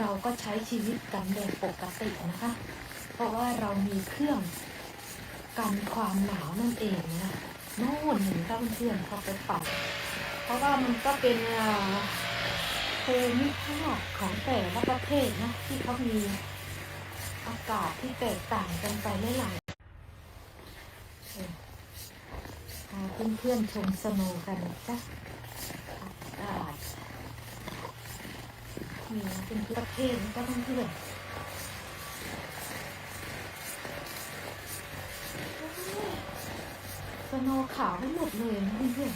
เราก็ใช้ชีวิตกันแบบปกตินะคะ เพราะว่าเรามีเครื่องกันความหนาวนั่นเองนะโน่นเห็นค่ะเพื่อนเขาไปปัดเพราะว่ามันก็เป็นภูมิภาคของแต่ละประเทศนะที่เขามีอากาศที่แตกต่างกันไปหลายๆเพื่อนๆชมสโนกันจ้ะอากาศ มีนะเป็นประเทศก็ต้องเพื่อนสโนขาวไม่หมดเลยนะเพื่อน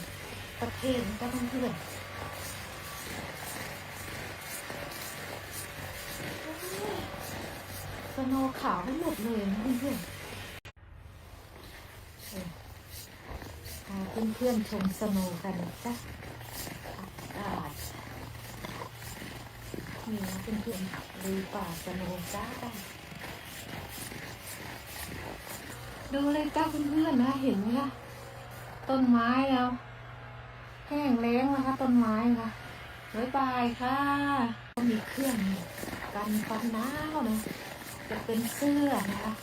ประเทศก็ต้องเพื่อนสโนขาวไม่หมดเลยนะเพื่อนเออพาเพื่อนๆชมสโนกันจ้ะอากาศ มีนะ เพื่อนๆดูป่าสนว์จ้าดูเลยจ้าเพื่อนๆนะเห็นไหมคะต้นไม้แล้วแห้งแล้งนะคะต้นไม้ค่ะบ๊ายบายค่ะมีเครื่องกันความหนาวนะจะเป็นเสื้อนะคะ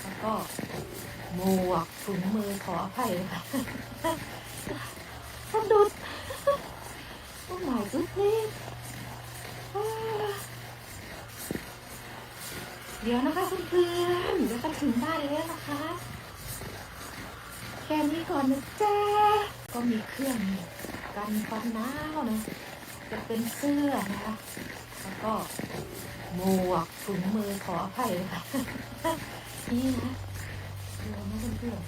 แล้วก็หมวกถุงมือขออภัยค่ะสะดุดโอ้ my goodness เดี๋ยวนะคะเพื่อนๆเดี๋ยวจะถึงบ้านแล้วนะคะ แค่นี้ก่อนนะจ๊ะก็มีเครื่องกันความหนาวนะจะเป็นเสื้อนะคะ แล้วก็หมวกถุงมือขออภัยค่ะนี่นะดูนะเพื่อน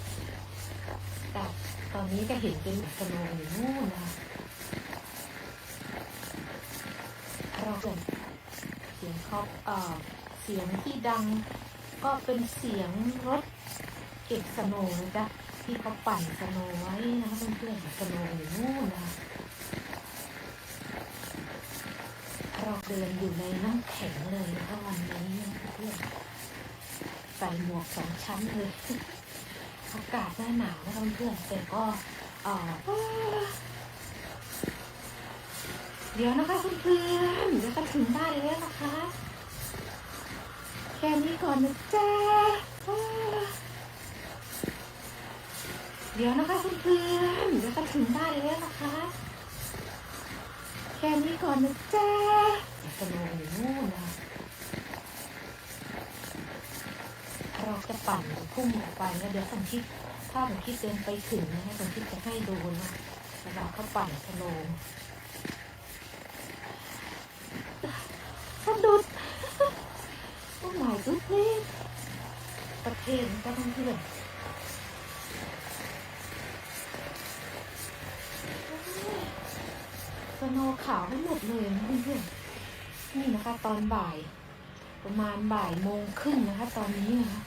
ๆแต่ตอนนี้ก็เห็นเป็นสโนว์อยู่นู่นนะเราเสียงเขาเอ่อ สียงที่ดัง ก็เป็นเสียงรถเก็บสโนนะจ๊ะที่เขาปั่นสโนไว้นะคะเพื่อนๆสโนว์อยู่นู่นนะเราเดินอยู่ในน้ำแข็งเลยนะคะวันนี้เพื่อนใส่หมวกสองชั้นเลยอากาศหน้าหนาวนะคะเพื่อนแต่ก็เออเดี๋ยวนะคะเพื่อนๆเดี๋ยวจะถึงบ้าน ก่อนนะจ๊ะเดี๋ยวนะคะเพื่อนๆเดี๋ยวจะถึงบ้านแล้วนะคะ แค่นี้ก่อนนะจ๊ะสโนว์อยู่นู่นนะเราจะปั่นพุ่งออกไปแล้วเดี๋ยวสังคิดถ้าสังคิดเดินไปถึงนะคะสังคิดจะให้ดูนะเวลาเขาปั่นสโนว์ สะดุดโอ้ ประเทศก็ต้องเพื่อนสโนขาวไม่หมดเลยนะเพื่อนๆนี่นะคะ ตอนบ่าย ประมาณบ่ายโมงครึ่งนะคะ ตอนนี้นะคะ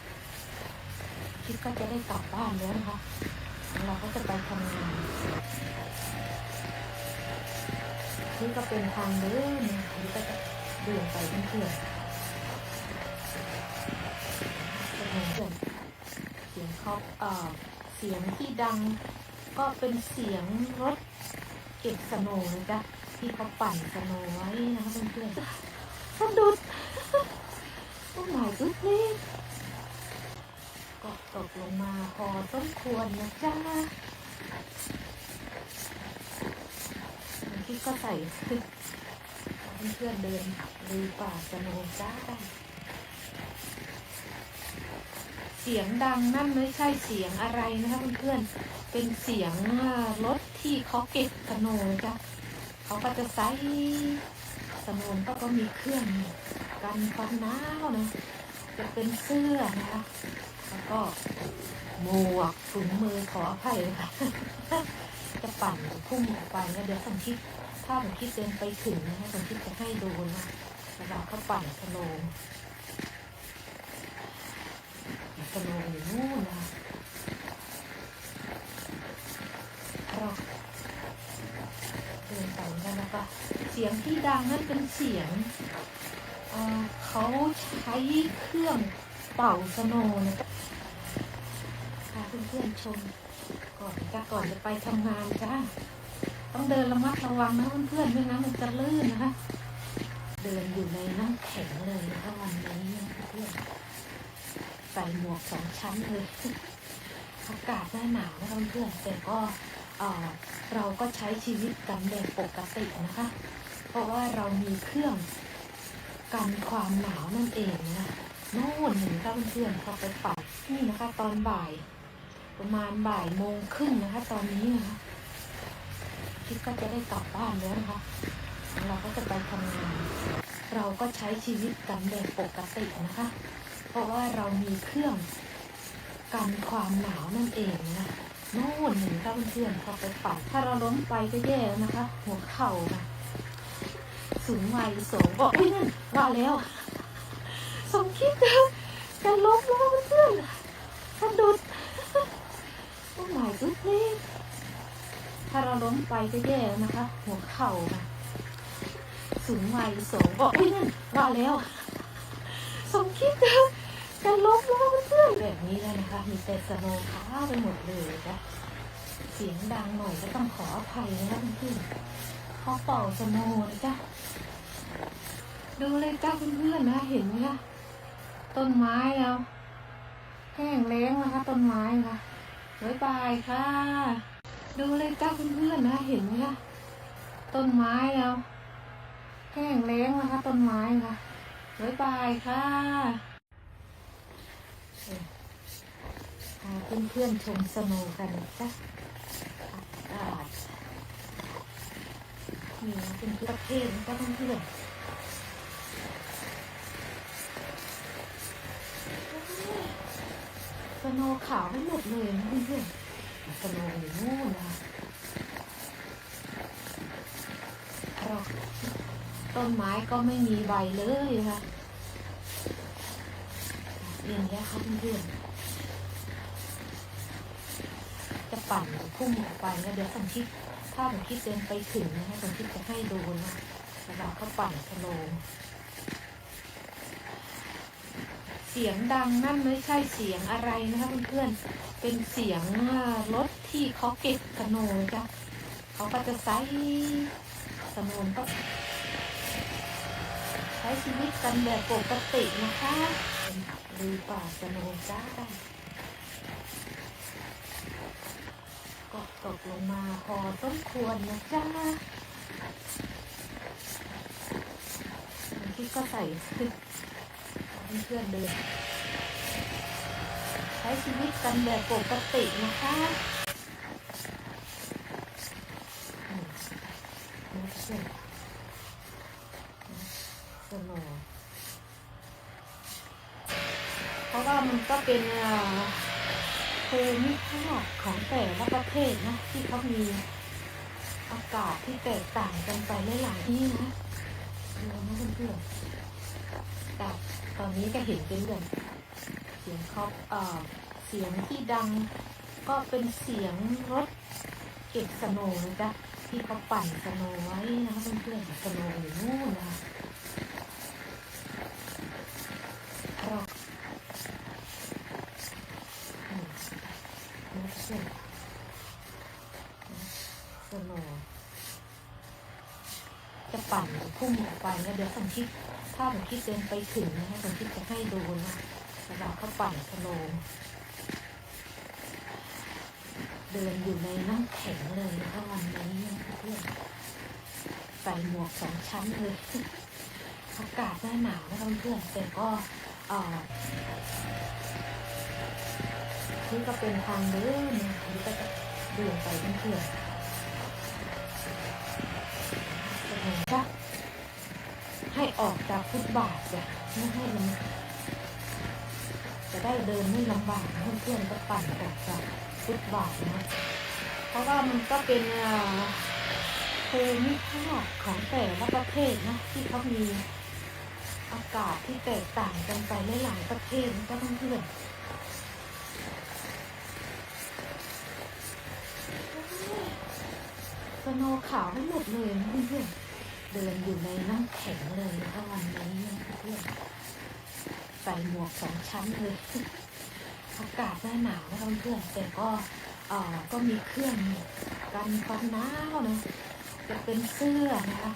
คิดก็จะได้กลับบ้านแล้วนะคะเราก็จะไปทำงานนี่ก็เป็นทางเดินนี่ก็จะเดินไปเพื่อนๆ เสียงเขาเอ่อเสียงที่ดัง ก็เป็นเสียงรถเก็บสโนว์นะจ๊ะที่เขาปั่นสโนไว้นะคะเพื่อนๆสะดุดโอ้ my goodness ก็ตกลงมาพอสมควรนะจ๊ะที่ก็ใส่เพื่อนๆเดินดูป่าสโนจ้ากัน เสียงดังนั่นไม่ใช่เสียงอะไรนะคะเพื่อนๆ เป็นเสียงรถที่เขาเก็บสโนจ้ะเขาก็จะใส่สโนว์ก็ก็มีเครื่องกันความหนาวนะ จะเป็นเสื้อนะคะ แล้วก็หมวกถุงมือขออภัยค่ะ จะปั่นพุ่งออกไปแล้วเดี๋ยวสังคิดถ้าสังคิดเดินไปถึงนะคะสังคิดจะให้ดูนะเวลาเขาปั่นสโล งสโลงอยู่นู่นนะเราเดินไปแล้วนะคะ เสียงที่ดังนั่นเป็นเสียงเเขาใช้เครื่องเป่าสโนนะพาเพื่อนๆชมก่อนจ้าก่อนจะไปทำงานจ้าต้องเดินระมัดระวังนะเพื่อนๆไม่งั้นมันจะลื่นนะคะ เดินอยู่ในน้ำแข็งเลยนะคะวันนี้นะเพื่อนใส่ หมวกสองชั้นเลยอากาศหน้าหนาวนะเพื่อนแต่ก็เราก็ใช้ชีวิตกันแบบปกตินะคะ เพราะว่าเรามีเครื่องกันความหนาวนั่นเองนะโน่นหนึ่งค่ะเพื่อนๆเขาไปปัดนี่นะคะ ตอนบ่าย ประมาณบ่ายโมงครึ่งนะคะ ตอนนี้นะคะคิดก็จะได้กลับบ้านแล้วนะคะ เราก็จะไปทำงาน เราก็ใช้ชีวิตกันแบบปกตินะคะ เพราะว่าเรามีเครื่องกันความหนาวนั่นเองนะโน่นหนึ่งค่ะเพื่อนๆเขาไปปัดถ้าเราล้มไปก็แย่แล้วนะคะ หัวเข่านะสูงวัยสงบอกไม่นั่นว่าแล้วสมคิดเดิมจะล้มแล้วเพื่อนๆสะดุดโอ้หมายกุ๊ดนี่ถ้าเราล้มไปก็แย่แล้วนะคะ หัวเข่านะสูงวัยสงบอกไม่นั่นว่าแล้วสมคิด เดิมจะล้มแล้วเพื่อนแบบนี้เลยนะคะ มีแต่สโนว์ขาไปหมดเลยจ้ะเสียงดังหน่อยก็ต้องขออภัยนะเพื่อนเขาเป่าสโนว์นะจ๊ะดูเลยจ้าเพื่อนๆนะเห็นไหมคะต้นไม้แล้วแห้งแล้งนะคะต้นไม้นะคะบ๊ายบายค่ะ ดูเลยจ้าเพื่อนๆนะเห็นไหมคะต้นไม้แล้วแห้งแล้งนะคะต้นไม้นะคะบ๊ายบายค่ะพา เพื่อนๆชมสโนว์กันนะจ้ะอากาศมีเป็นประเทศนะจ้ะเพื่อนสโนว์ขาวไม่หมดเลยนะเพื่อนๆสโนว์อยู่นู่นนะต้นไม้ก็ไม่มีใบเลยค่ะอย่างนี้ยค่ะเพื่อนๆ จะปั่นพุ่งออกไปแล้วเดี๋ยวสังคิดถ้าสังคิดเดินไปถึงนะคะสังคิดจะให้ดูนะเวลาเขาปั่นสโนว์เสียงดังนั่นไม่ใช่เสียงอะไรนะคะเพื่อนๆ เป็นเสียงรถที่เขาเก็บสโนว์จ้ะเขาก็จะใส่สโนว์ก็ใช้ชีวิตกันแบบปกตินะคะดูป่าสโนว์จ้าก็ ตกลงมาพอต้นควรนะจ้าบางทีก็ใส่เพื่อนเดินใช้ชีวิตกันแบบปกตินะคะ ภูมิภาคของแต่ละประเทศนะที่เขามีอากาศที่แตกต่างกันไปหลายๆที่นะดูนะเพื่อนๆแต่ตอนนี้ก็เห็นเป็นเรื่องเสียงเขาเอ่อเสียงที่ดังก็เป็นเสียงรถเก็บสโนว์นะจ๊ะที่เขาปั่นสโนว์ไว้นะคะเพื่อนๆสโนว์อยู่นู่นนะคะเราอืมนี่เพื่อนสโนว์จะปั่น พุ่งออกไปเดี๋ยวสังคิดถ้าผมคิดเดินไปถึงนะคะผมคิดจะให้ดูนะเวลาเขาปั่นสโลว์เดินอยู่ในน้ำแข็งเลยนะคะวันนี้เพื่อนใส่หมวกสองชั้นเลยอากาศหน้าหนาวนะคะเพื่อนแต่ก็เอ่อนี่ก็เป็นทางเดินนะนี่ก็จะเดินไปเพื่อนๆจะเห็นปะ ให้ออกจากฟุตบาทจ้ะไม่ให้มันจะได้เดินไม่ลำบากนเพื่อนๆก็ปั่นออกจากฟุตบาทนะเพราะว่ามันก็เป็นภูมิภาคของแต่ละประเทศนะที่เขามีอากาศที่แตกต่างกันไปหลายประเทศนะจ๊ะเพื่อนๆสโนขาวไม่หมดเลยนะเพื่อนๆ เดินอยู่ในน้ำแข็งเลยนะคะวันนี้นะเพื่อนใส่หมวกสองชั้นเลยอากาศหน้าหนาวนะเพื่อนแต่ก็เอ่อก็มีเครื่องกันความหนาวนะจะเป็นเสื้อนะคะ